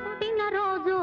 పుట్టిన రోజు